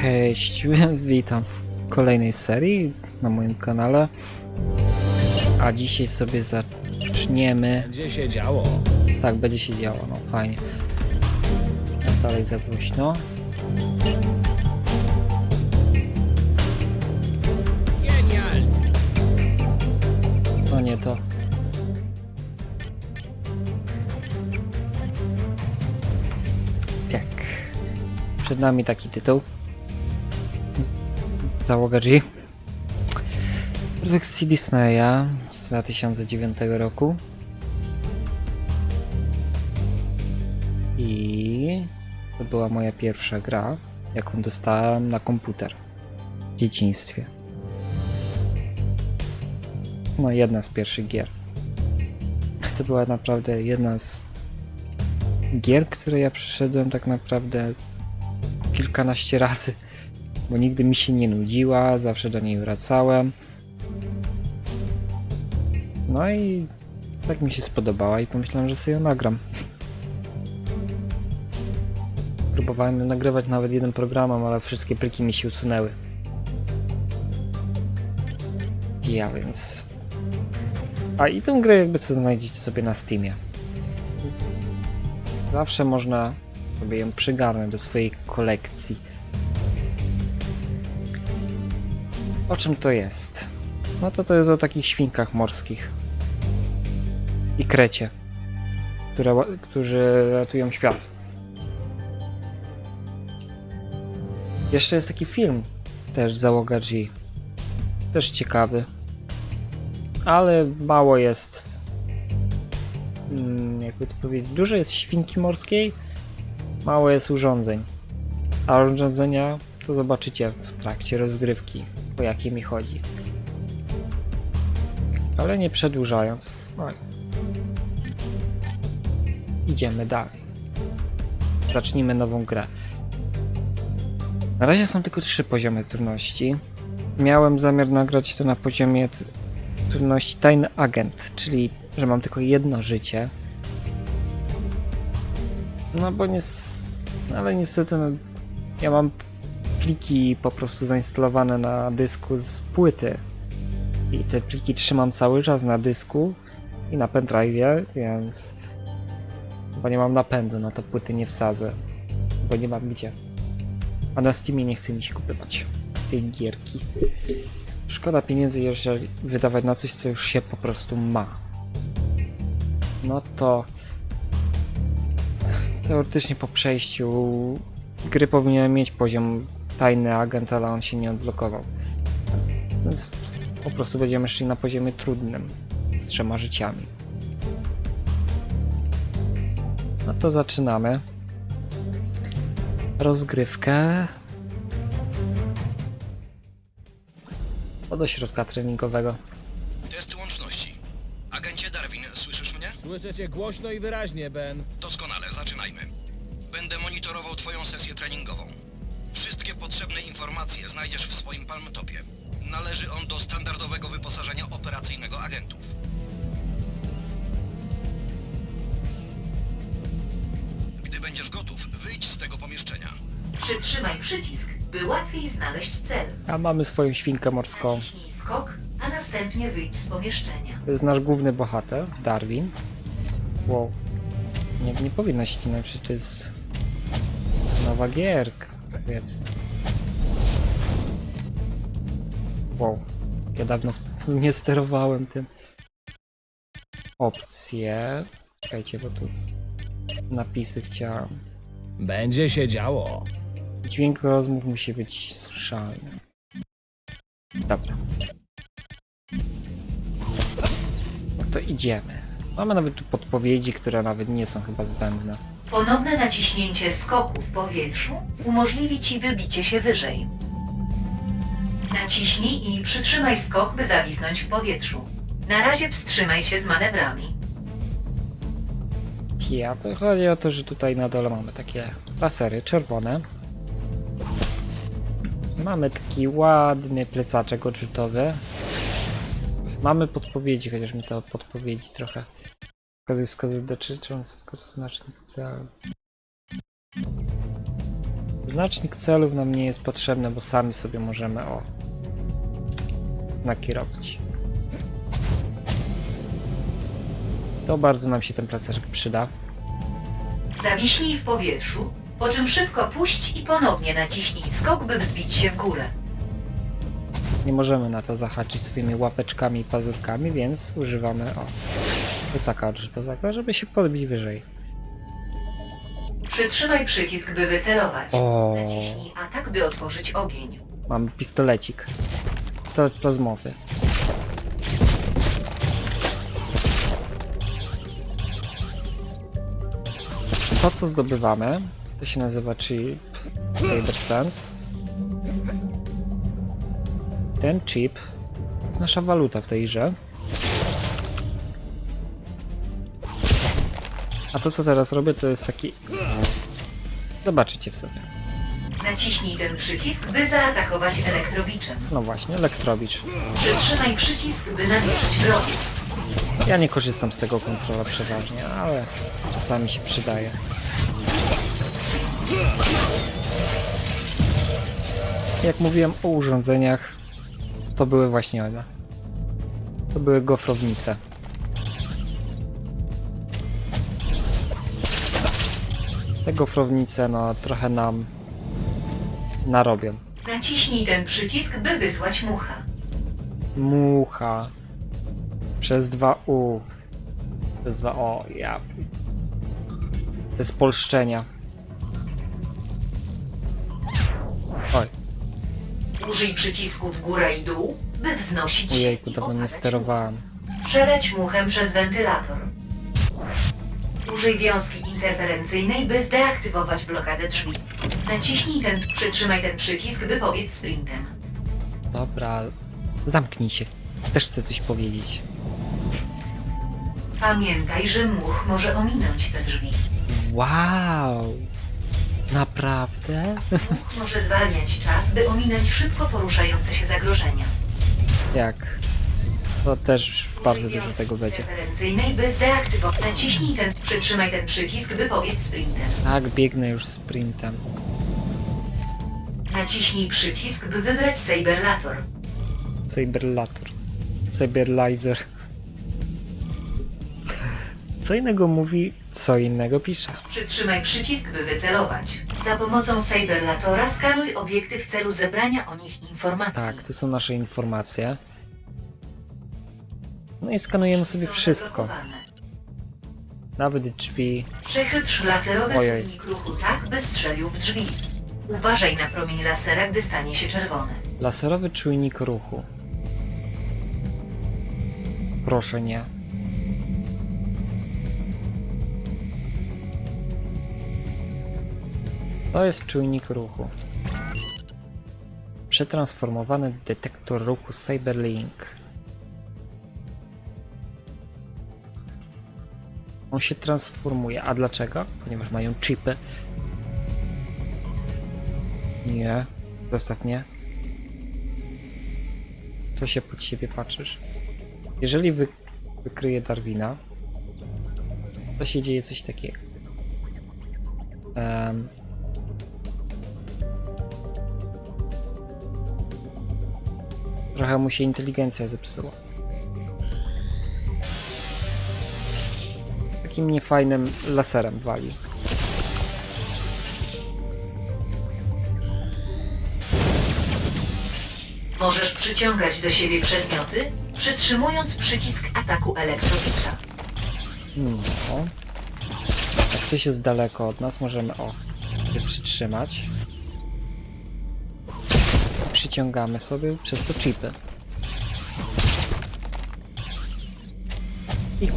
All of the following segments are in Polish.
Cześć, witam w kolejnej serii na moim kanale. A dzisiaj sobie zaczniemy. Będzie się działo. Tak, będzie się działo, no fajnie. Dalej za głośno. No nie to. Tak. Przed nami taki tytuł. Załoga G. Produkcji Disneya z 2009 roku. I to była moja pierwsza gra, jaką dostałem na komputer w dzieciństwie. No, jedna z pierwszych gier. To była naprawdę jedna z gier, które ja przeszedłem tak naprawdę kilkanaście razy, bo nigdy mi się nie nudziła, zawsze do niej wracałem. No i tak mi się spodobała i pomyślałem, że sobie ją nagram. Próbowałem ją nagrywać nawet jednym programem, ale wszystkie pliki mi się usunęły. Ja więc a i tę grę jakby co znajdziecie sobie na Steamie. Zawsze można sobie ją przygarnąć do swojej kolekcji. O czym to jest? No to to jest o takich świnkach morskich. I krecie, które, którzy ratują świat. Jeszcze jest taki film, też Załoga G. Też ciekawy ale mało jest. mm, Jakby to powiedzieć, dużo jest świnki morskiej, mało jest urządzeń. A urządzenia to zobaczycie w trakcie rozgrywki, o jakie mi chodzi. Ale nie przedłużając, no, idziemy dalej. Zacznijmy nową grę. Na razie są tylko trzy poziomy trudności. Miałem zamiar nagrać to na poziomie trudności tajny agent, czyli że mam tylko jedno życie. No bo nie. Ale niestety no, ja mam pliki po prostu zainstalowane na dysku z płyty. I te pliki trzymam cały czas na dysku i na pendrive, więc chyba nie mam napędu, na to płyty nie wsadzę, bo nie mam gdzie. A na Steamie nie chce mi się kupywać tej gierki. Szkoda pieniędzy, jeżeli wydawać na coś, co już się po prostu ma. No to teoretycznie po przejściu gry powinien mieć poziom tajny agent, ale on się nie odblokował. Więc po prostu będziemy szli na poziomie trudnym z trzema życiami. No to zaczynamy rozgrywkę od ośrodka treningowego. Test łączności. Agencie Darwin, słyszysz mnie? Słyszę cię głośno i wyraźnie, Ben. Znajdziesz w swoim palmtopie. Należy on do standardowego wyposażenia operacyjnego agentów. Gdy będziesz gotów, wyjdź z tego pomieszczenia. Przytrzymaj przycisk, by łatwiej znaleźć cel. A mamy swoją świnkę morską. Naciśnij skok, a następnie wyjdź z pomieszczenia. To jest nasz główny bohater, Darwin. Wow. Nie, nie powinno ścinać, przecież to jest nowa gierka, powiedzmy. Wow. Ja dawno w tym nie sterowałem tym. Opcje. Czekajcie, bo tu napisy chciałem. Będzie się działo. Dźwięk rozmów musi być słyszalny. Dobra. No to idziemy. Mamy nawet tu podpowiedzi, które nawet nie są chyba zbędne. Ponowne naciśnięcie skoku w powietrzu umożliwi Ci wybicie się wyżej. Naciśnij i przytrzymaj skok, by zawisnąć w powietrzu. Na razie wstrzymaj się z manewrami. Ja to chodzi o to, że tutaj na dole mamy takie lasery czerwone. Mamy taki ładny plecaczek odrzutowy. Mamy podpowiedzi, chociaż mi to podpowiedzi trochę wskazuje wskazuje dotyczące znacznie celu. Znacznik celów nam nie jest potrzebny, bo sami sobie możemy o nakierować. To bardzo nam się ten placerek przyda. Zawiśnij w powietrzu, po czym szybko puść i ponownie naciśnij skok, by wzbić się w górę. Nie możemy na to zahaczyć swoimi łapeczkami i pazurkami, więc używamy o plecaka odrzutowego, żeby się podbić wyżej. Przytrzymaj przycisk, by wycelować. O. Naciśnij atak, by otworzyć ogień. Mamy pistolecik. Pistolet plazmowy. To co zdobywamy, to się nazywa chip Saber Sense. Ten chip to jest nasza waluta w tej grze. A to co teraz robię to jest taki... Zobaczycie w sobie. Naciśnij ten przycisk, by zaatakować elektrobiczem. No właśnie, elektrobicz. Przytrzymaj przycisk, by nacisnąć broń. Ja nie korzystam z tego kontrola przeważnie, ale czasami się przydaje. Jak mówiłem o urządzeniach, to były właśnie one. To były gofrownice. Te gofrownice, no trochę nam narobią. Naciśnij ten przycisk, by wysłać mucha. Mucha. Przez dwa U. Przez dwa O. Ja. Te spolszczenia. Oj, Użyj przycisku w górę i dół, by wznosić się ojejku, i dawno nie opadać sterowałem. Przeleć muchem przez wentylator. Użyj wiązki interferencyjnej, by zdeaktywować blokadę drzwi. Naciśnij ten, przytrzymaj ten przycisk, by pobiec sprintem. Dobra, zamknij się. Też chcę coś powiedzieć. Pamiętaj, że much może ominąć te drzwi. Wow! Naprawdę? Much może zwalniać czas, by ominąć szybko poruszające się zagrożenia. Jak? To też bardzo dużo tego będzie. interferencyjnej, by zdeaktywować. Naciśnij ten, przytrzymaj ten przycisk, by pobiec sprintem. Tak, biegnę już sprintem. Naciśnij przycisk, by wybrać Saberlator. Cyberlator. Cyberlizer. Co innego mówi, co innego pisze. Przytrzymaj przycisk, by wycelować. Za pomocą Saberlatora skanuj obiekty w celu zebrania o nich informacji. Tak, to są nasze informacje. No i skanujemy sobie Są wszystko. zablokowane. Nawet drzwi. Przechytrz laserowy Ojej. czujnik ruchu tak, by strzelił w drzwi. Uważaj na promień lasera, gdy stanie się czerwony. Laserowy czujnik ruchu. Proszę nie. To jest czujnik ruchu. Przetransformowany detektor ruchu Cyberlink. On się transformuje. A dlaczego? Ponieważ mają chipy. Nie. Zostaw mnie. To się pod siebie patrzysz. Jeżeli wy, wykryje Darwina, to się dzieje coś takiego. Em, trochę mu się inteligencja zepsuła. Takim niefajnym laserem wali. Możesz przyciągać do siebie przedmioty, przytrzymując przycisk ataku elektrowicza. No. Jak coś jest daleko od nas, możemy o przytrzymać. Przyciągamy sobie przez to chipy. I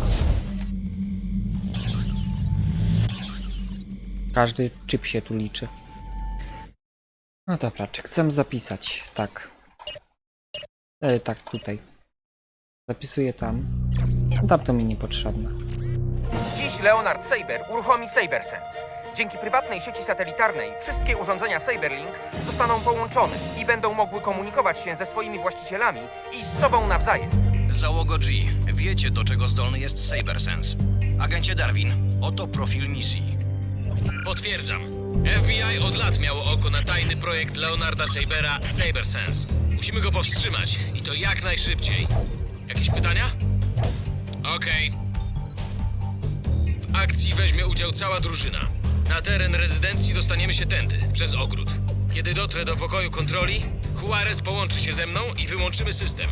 każdy chip się tu liczy. No dobra, czy chcę zapisać? Tak. E, tak, tutaj. Zapisuję tam. Tam to mi niepotrzebne. Dziś Leonard Saber uruchomi SaberSense. Dzięki prywatnej sieci satelitarnej wszystkie urządzenia Saberlink zostaną połączone i będą mogły komunikować się ze swoimi właścicielami i z sobą nawzajem. Załogo G, wiecie do czego zdolny jest Cybersense. Agencie Darwin, oto profil misji. Potwierdzam. FBI od lat miało oko na tajny projekt Leonarda Sabera CyberSense. Musimy go powstrzymać i to jak najszybciej. Jakieś pytania? Okej. W akcji weźmie udział cała drużyna. Na teren rezydencji dostaniemy się tędy, przez ogród. Kiedy dotrę do pokoju kontroli, Juarez połączy się ze mną i wyłączymy system.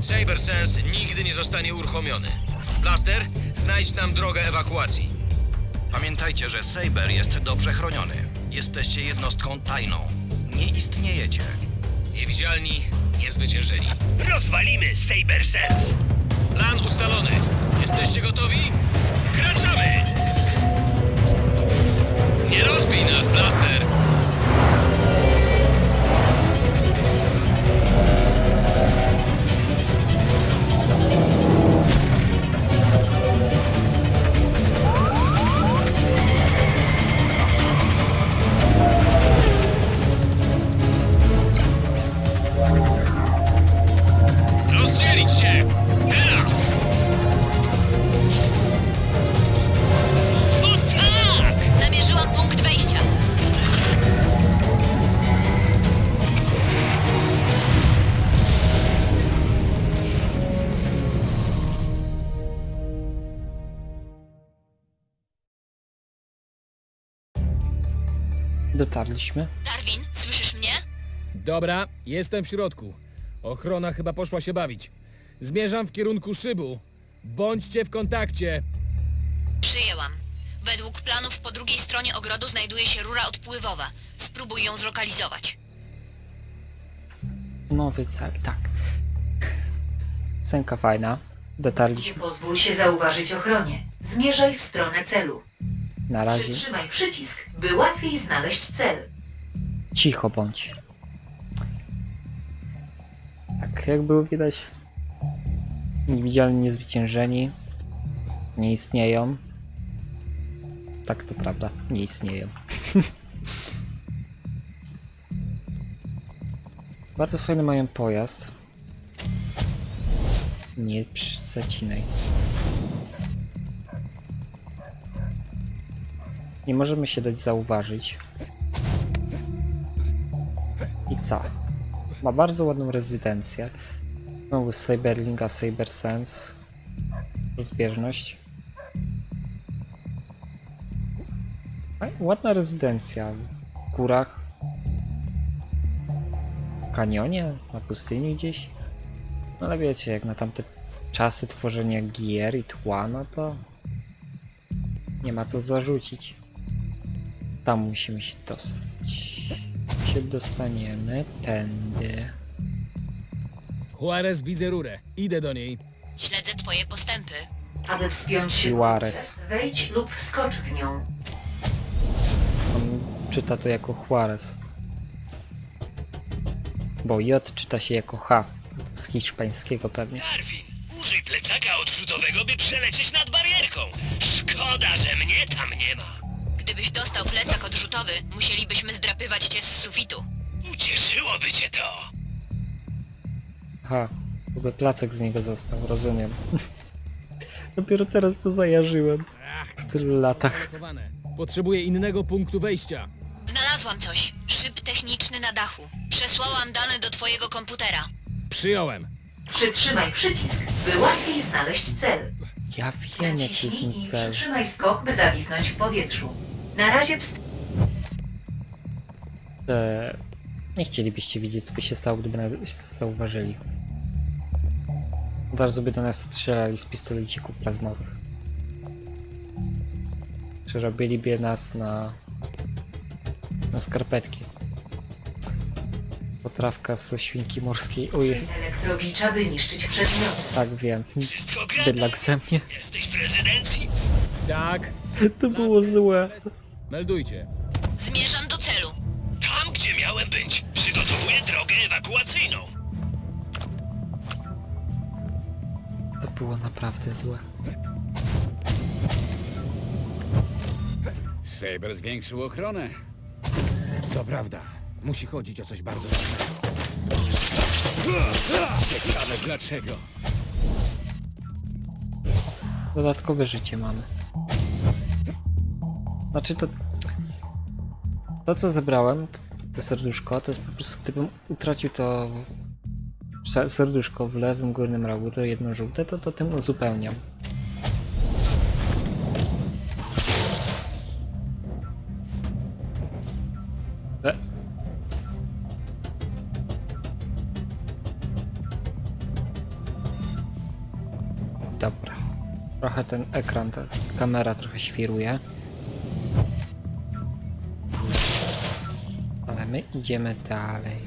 CyberSense nigdy nie zostanie uruchomiony. Blaster, znajdź nam drogę ewakuacji. Pamiętajcie, że Saber jest dobrze chroniony. Jesteście jednostką tajną. Nie istniejecie. Niewidzialni, niezwyciężeni. Rozwalimy Saber Sense! Plan ustalony. Jesteście gotowi? Kraczamy! Darwin, słyszysz mnie? Dobra, jestem w środku. Ochrona chyba poszła się bawić. Zmierzam w kierunku szybu. Bądźcie w kontakcie. Przyjęłam. Według planów po drugiej stronie ogrodu znajduje się rura odpływowa. Spróbuj ją zlokalizować. Nowy cel, tak. Scenka fajna. Nie Dotarliśmy. pozwól się zauważyć ochronie. Zmierzaj w stronę celu. Na razie Przytrzymaj przycisk, by łatwiej znaleźć cel. Cicho bądź. Tak, jak było widać, niewidzialni, niezwyciężeni nie istnieją. Tak, to prawda, nie istnieją. Bardzo fajny mają pojazd. Nie zacinaj. Nie możemy się dać zauważyć. Co? Ma bardzo ładną rezydencję. Znowu z Cyberlinka, Cybersense. Rozbieżność. Ładna rezydencja. W górach. W kanionie? Na pustyni gdzieś? No ale wiecie, jak na tamte czasy tworzenia gier i tła, no to nie ma co zarzucić. Tam musimy się dostać. Się dostaniemy tędy. Juarez widzę rurę. Idę do niej. Śledzę twoje postępy. Aby wspiąć się Juarez. wejdź lub wskocz w nią. On czyta to jako Juarez. Bo J czyta się jako H. Z hiszpańskiego pewnie. Darwin, użyj plecaka odrzutowego, by przelecieć nad barierką. Szkoda, że mnie tam nie ma. Gdybyś dostał plecak odrzutowy, musielibyśmy zdrapywać cię z sufitu. Ucieszyłoby cię to. Aha, w ogóle placek z niego został, rozumiem. Dopiero teraz to zajarzyłem. W tylu latach. Chowane. Potrzebuję innego punktu wejścia. Znalazłam coś. Szyb techniczny na dachu. Przesłałam dane do twojego komputera. Przyjąłem. Przytrzymaj przycisk, by łatwiej znaleźć cel. Ja wiem jaki jest Naciśnij mój i cel. przytrzymaj skok, by zawisnąć w powietrzu. Na razie pst... Eee, nie chcielibyście widzieć co by się stało, gdyby nas zauważyli. Od razu by do nas strzelali z pistolecików plazmowych. Przerobiliby nas na... na skarpetki. Potrawka ze świnki morskiej. Ojej, elektrobicza, by niszczyć przedmioty. tak wiem. Wszystko gra. Bydlak ze mnie. Jesteś w rezydencji? Tak. To było złe. Meldujcie. Zmierzam do celu. Tam, gdzie miałem być. Przygotowuję drogę ewakuacyjną. To było naprawdę złe. Saber zwiększył ochronę. To prawda. Musi chodzić o coś bardzo ważnego. Ciekawe dlaczego. Dodatkowe życie mamy. Znaczy to... To co zebrałem, to, serduszko, to jest po prostu gdybym utracił to serduszko w lewym górnym rogu, to jedno żółte, to to tym uzupełniam. Dobra. Trochę ten ekran, ta kamera trochę świruje. My idziemy dalej.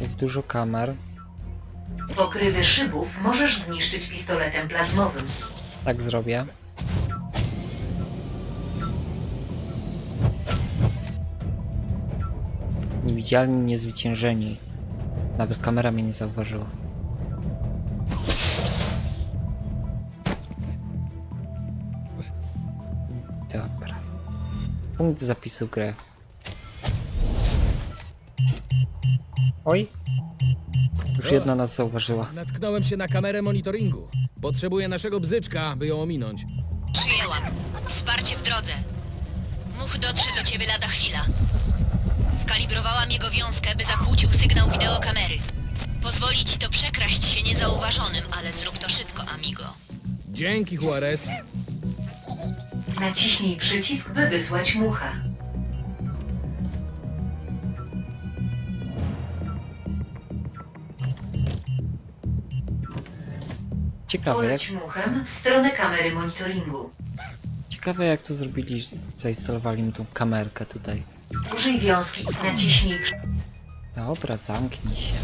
Jest dużo kamer. Pokrywy szybów możesz zniszczyć pistoletem plazmowym. Tak zrobię. Niewidzialni, niezwyciężeni. Nawet kamera mnie nie zauważyła. Dobra. Punkt zapisu gry. Oj. Już jedna nas zauważyła. Natknąłem się na kamerę monitoringu. Potrzebuję naszego bzyczka, by ją ominąć. Przyjęłam. Wsparcie w drodze. Much dotrze do ciebie lada chwila. Skalibrowałam jego wiązkę, by zakłócił sygnał wideokamery. Pozwoli ci to przekraść się niezauważonym, ale zrób to szybko, amigo. Dzięki, Juarez. Naciśnij przycisk, by wysłać mucha. Ciekawe jak, Poleć muchem w stronę kamery monitoringu. Ciekawe jak to zrobili, zainstalowali mi tą kamerkę tutaj. Użyj wiązki i naciśnij przy... Dobra, zamknij się.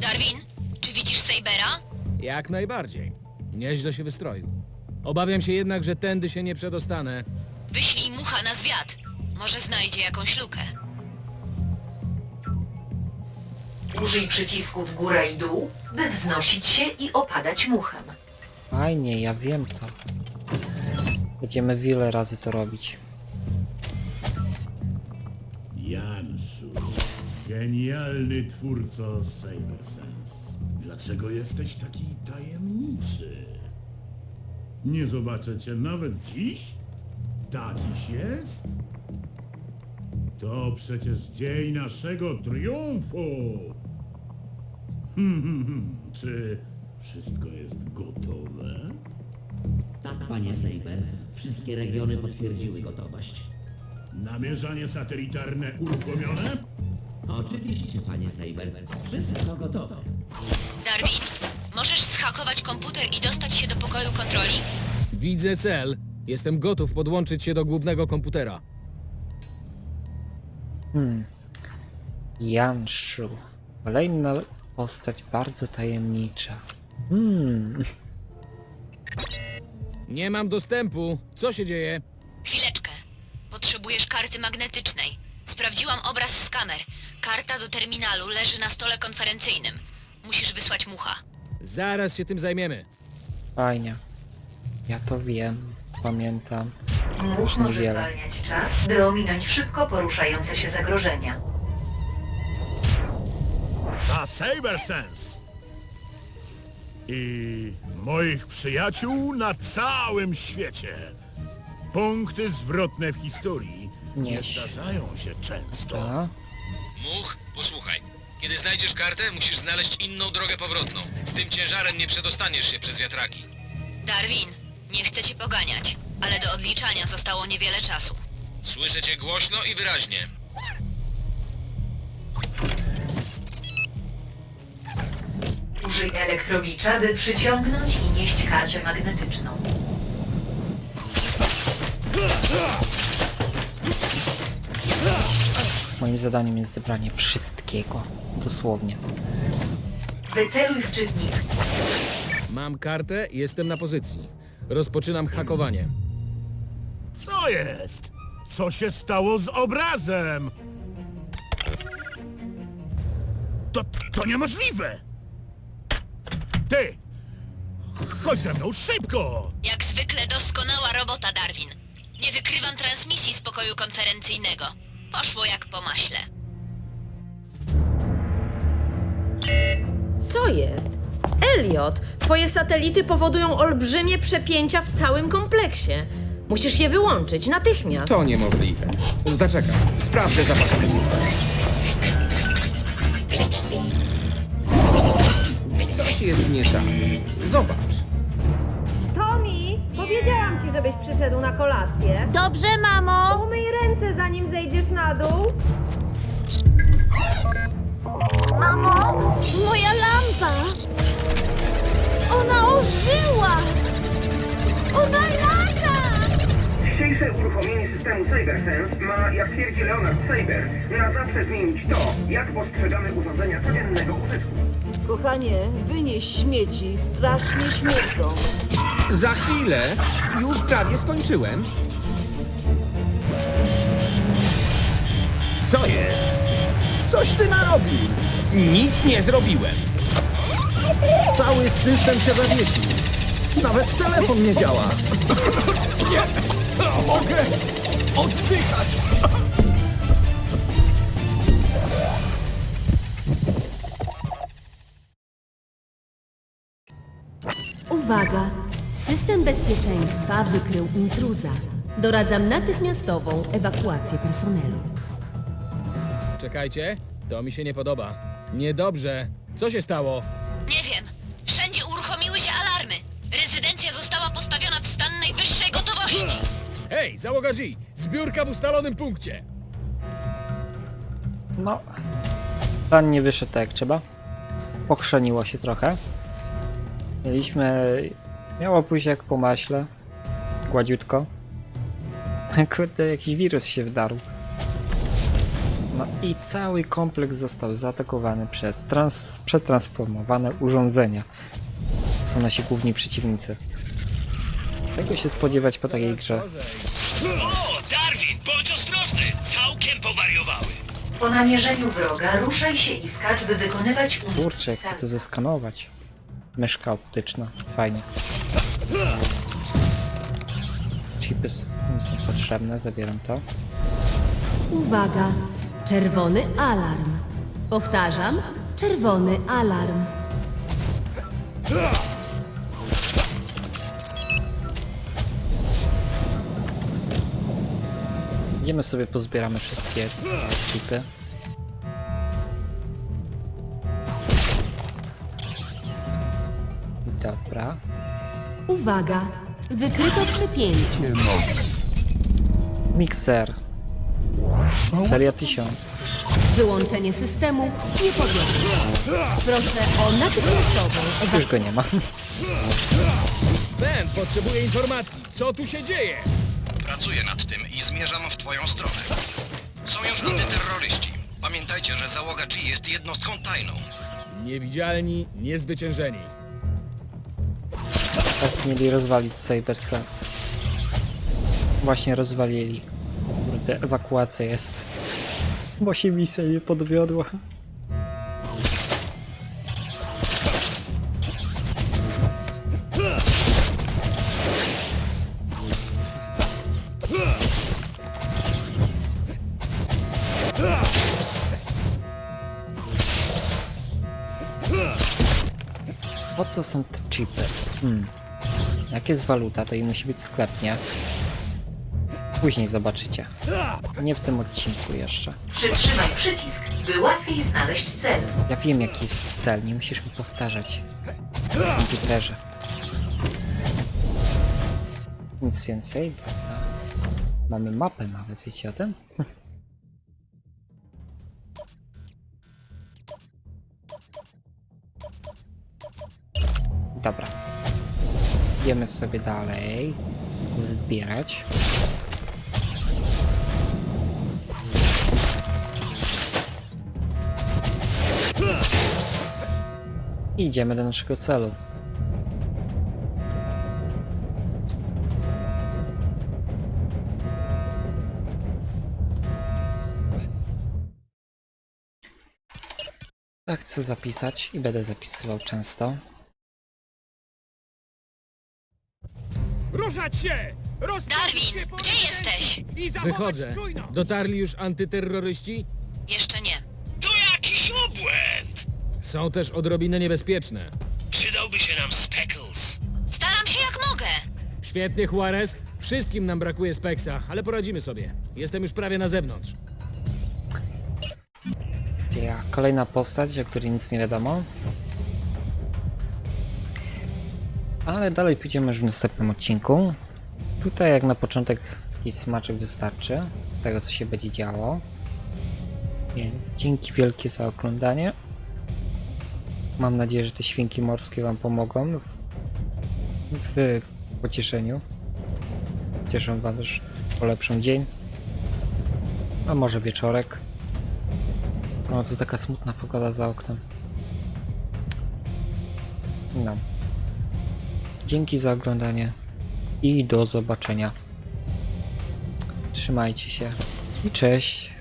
Darwin, czy widzisz Sabera? Jak najbardziej. Nieźle się wystroił. Obawiam się jednak, że tędy się nie przedostanę. Wyślij mucha na zwiat. Może znajdzie jakąś lukę. Użyj przycisków górę i dół, by wznosić się i opadać muchem. Fajnie, ja wiem to. Będziemy wiele razy to robić. Janszu, genialny twórco Cybersense. Dlaczego jesteś taki tajemniczy? Nie zobaczę cię nawet dziś? Takiś jest? To przecież dzień naszego triumfu! Hmm. Czy wszystko jest gotowe? Tak, panie Sejber. Wszystkie regiony potwierdziły gotowość. Namierzanie satelitarne uruchomione? Oczywiście, panie Sejber. Wszystko gotowe. Darwin, możesz schakować komputer i dostać się do pokoju kontroli? Widzę cel. Jestem gotów podłączyć się do głównego komputera. Hmm. Janszu. Kolejna postać bardzo tajemnicza. Hmm. Nie mam dostępu. Co się dzieje? Chwileczkę. Potrzebujesz karty magnetycznej. Sprawdziłam obraz z kamer. Karta do terminalu leży na stole konferencyjnym. Musisz wysłać mucha. Zaraz się tym zajmiemy. Fajnie. Ja to wiem. Pamiętam. Much może zwalniać czas, by ominąć szybko poruszające się zagrożenia. Na Cybersense! I moich przyjaciół na całym świecie. Punkty zwrotne w historii nie Nieś. zdarzają się często. A? Much, posłuchaj. Kiedy znajdziesz kartę, musisz znaleźć inną drogę powrotną. Z tym ciężarem nie przedostaniesz się przez wiatraki. Darwin, nie chcę cię poganiać, ale do odliczania zostało niewiele czasu. Słyszę cię głośno i wyraźnie. Użyj elektrowicza, by przyciągnąć i nieść kartę magnetyczną. Moim zadaniem jest zebranie wszystkiego. Dosłownie. Wyceluj w czytnik. Mam kartę i jestem na pozycji. Rozpoczynam hakowanie. Co jest? Co się stało z obrazem? To, to niemożliwe! Ty! Chodź ze mną, szybko! Jak zwykle doskonała robota, Darwin. Nie wykrywam transmisji z pokoju konferencyjnego. Poszło jak po maśle. Co jest? Elliot, twoje satelity powodują olbrzymie przepięcia w całym kompleksie. Musisz je wyłączyć natychmiast. To niemożliwe. Zaczekaj, Sprawdzę zapasowy system. Jest nie tak. Zobacz. Tommy, powiedziałam ci, żebyś przyszedł na kolację. Dobrze, mamo! Umyj ręce, zanim zejdziesz na dół. Mamo! Moja lampa! Ona ożyła! Ona lata! Dzisiejsze uruchomienie systemu CyberSense ma, jak twierdzi Leonard Saber, na zawsze zmienić to, jak postrzegamy urządzenia codziennego użytku. Kochanie, wynieś śmieci, strasznie śmierdzą. Za chwilę. Już prawie skończyłem. Co jest? Coś ty narobił. Nic nie zrobiłem. Cały system się zawiesił. Nawet telefon nie działa. Nie mogę oddychać. Uwaga! System bezpieczeństwa wykrył intruza. Doradzam natychmiastową ewakuację personelu. Czekajcie, to mi się nie podoba. Niedobrze. Co się stało? Hej, załoga G! Zbiórka w ustalonym punkcie! No, plan nie wyszedł tak jak trzeba. Pokrzeniło się trochę. Mieliśmy... Miało pójść jak po maśle. Gładziutko. Kurde, jakiś wirus się wdarł. No i cały kompleks został zaatakowany przez trans przetransformowane urządzenia. To są nasi główni przeciwnicy. Czego się spodziewać po takiej grze? O, Darwin, bądź ostrożny! Całkiem powariowały. Po namierzeniu wroga ruszaj się i skacz, by wykonywać umiejętności. Kurczę, jak chcę to zeskanować. Myszka optyczna, fajnie. Chipy są potrzebne, zabieram to. Uwaga! Czerwony alarm. Powtarzam, czerwony alarm. Idziemy sobie, pozbieramy wszystkie chipy. Dobra. Uwaga! Wykryto przepięcie. Mikser. Seria 1000. Wyłączenie systemu nie podjęte. Proszę o natychmiastową. Już go nie ma. Ben, potrzebuję informacji. Co tu się dzieje? Pracuję nad tym i zmierzam w twoją stronę. Są już antyterroryści. Pamiętajcie, że załoga G jest jednostką tajną. Niewidzialni, niezwyciężeni. Tak mieli rozwalić CyberSense. Właśnie rozwalili. Kurde, ewakuacja jest. Bo się misja nie podwiodła. Co są te chipy? Hmm. Jak jest waluta, to i musi być sklep, nie? Później zobaczycie. Nie w tym odcinku jeszcze. Przytrzymaj przycisk, by łatwiej znaleźć cel. Ja wiem jaki jest cel, nie musisz mi powtarzać. W komputerze. Nic więcej. Dobra. Mamy mapę nawet, wiecie o tym? Dobra. Idziemy sobie dalej. Zbierać. I idziemy do naszego celu. Tak chcę zapisać i będę zapisywał często. Ruszać się! Darwin, gdzie jesteś? I Wychodzę. Dotarli już antyterroryści? Jeszcze nie. To jakiś obłęd! Są też odrobinę niebezpieczne. Przydałby się nam Speckles. Staram się jak mogę. Świetnie, Juarez. Wszystkim nam brakuje Spexa, ale poradzimy sobie. Jestem już prawie na zewnątrz. Ja, kolejna postać, o której nic nie wiadomo. Ale dalej pójdziemy już w następnym odcinku. Tutaj jak na początek taki smaczek wystarczy tego co się będzie działo. Więc dzięki wielkie za oglądanie. Mam nadzieję, że te świnki morskie wam pomogą w, w pocieszeniu. Cieszą wam też polepszą dzień. A może wieczorek. O, to taka smutna pogoda za oknem. Dzięki za oglądanie i do zobaczenia. Trzymajcie się i cześć.